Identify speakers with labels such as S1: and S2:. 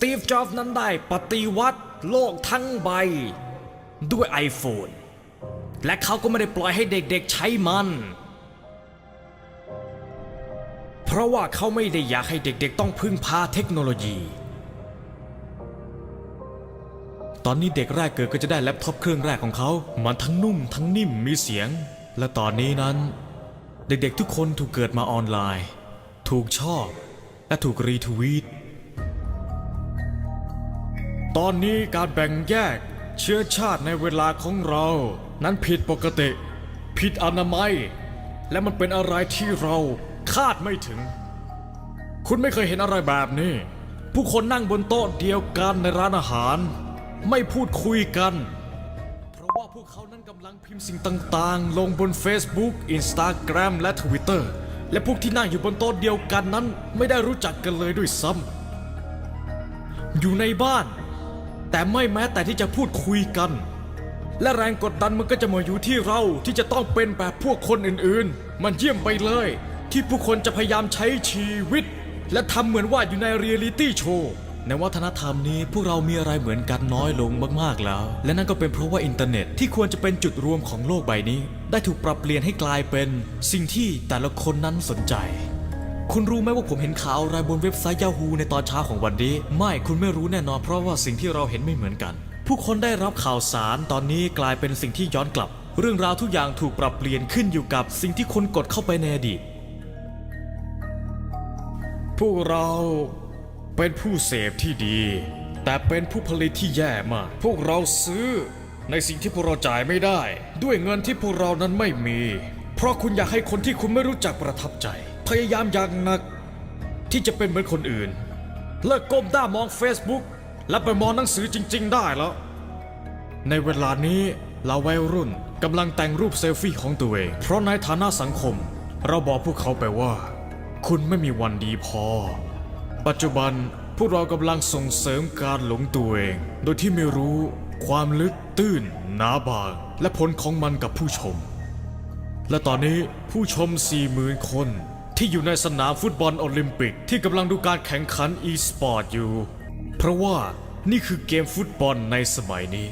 S1: ตีฟ จ็อบส์นั้นได้ปฏิวัติโลกทั้งใบ ด้วย iPhone และเขาก็ไม่ได้ปล่อยให้เด็กๆใช้มัน เพราะว่าเขาไม่ได้อยากให้เด็กๆ ต้องพึ่งพาเทคโนโลยี ตอนนี้เด็กแรกเกิดก็จะได้แล็ปท็อปเครื่องแรกของเขา มันทั้งนุ่มทั้งนิ่มมีเสียง และตอนนี้นั้น เด็กๆทุกคนถูกเกิดมาออนไลน์ ถูกชอบ และถูกรีทวีต ตอนนี้การแบ่งแยกเชื้อชาติในเวลาของเรา นั้นผิดปกติ ผิดอนามัย และมันเป็นอะไรที่เราคาดไม่ถึง คุณไม่เคยเห็นอะไรแบบนี้ ผู้คนนั่งบนโต๊ะเดียวกันในร้านอาหาร ไม่พูดคุยกัน เพราะว่าพวกเขานั้นกำลังพิมพ์สิ่งต่างๆ ลงบน Facebook Instagram และ Twitter และพวกที่นั่งอยู่บนโต๊ะเดียวกันนั้น ไม่ได้รู้จักกันเลยด้วยซ้ำอยู่ในบ้าน แต่ไม่แม้แต่ที่จะพูดคุยกัน และแรงกดดันมันก็จะมาอยู่ที่เราที่จะต้องเป็นแบบพวกคนอื่นๆ มันเยี่ยมไปเลย ที่ผู้คนจะพยายามใช้ชีวิต และทำเหมือนว่าอยู่ในเรียลิตี้โชว์ในวัฒนธรรมนี้พวกเรามีอะไรเหมือนกันน้อยลงมากๆแล้ว และนั่นก็เป็นเพราะว่าอินเทอร์เน็ตที่ควรจะเป็นจุดรวมของโลกใบนี้ ได้ถูกปรับเปลี่ยนให้กลายเป็น สิ่งที่แต่ละคนนั้นสนใจ คุณรู้ไหมว่าผมเห็นข่าวอะไรบนเว็บไซต์ Yahoo ในตอนเช้าของวันนี้ ไม่คุณไม่รู้แน่นอนเพราะว่าสิ่งที่เราเห็นไม่เหมือนกัน ผู้คนได้รับข่าวสารตอนนี้กลายเป็นสิ่งที่ย้อนกลับ เรื่องราวทุกอย่างถูกปรับเปลี่ยนขึ้นอยู่กับสิ่งที่คนกดเข้าไปในอดีตพวกเราเป็นผู้เสพที่ดี แต่เป็นผู้ผลิตที่แย่มาก พวกเราซื้อในสิ่งที่พวกเราจ่ายไม่ได้ ด้วยเงินที่พวกเรานั้นไม่มี เพราะคุณอยากให้คนที่คุณไม่รู้จักประทับใจ พยายามอย่างหนัก ที่จะเป็นเหมือนคนอื่น เลิกก้มหน้ามอง Facebook และไปมองหนังสือจริง ๆ ได้แล้ว ในเวลานี้เราวัยรุ่นกำลังแต่งรูปเซลฟี่ของตัวเอง เพราะในฐานะสังคม เราบอกพวกเขาไปว่า คุณไม่มีวันดีพอ ปัจจุบันพวกเรากำลังส่งเสริมการหลงตัวเอง โดยที่ไม่รู้ความลึกตื้นหนาบางและผลของมันกับผู้ชม และตอนนี้ผู้ชม40,000คน ที่อยู่ในสนามฟุตบอลโอลิมปิก ที่กำลังดูการแข่งขันอีสปอร์ตอยู่ เพราะว่านี่คือเกมฟุตบอลในสมัยนี้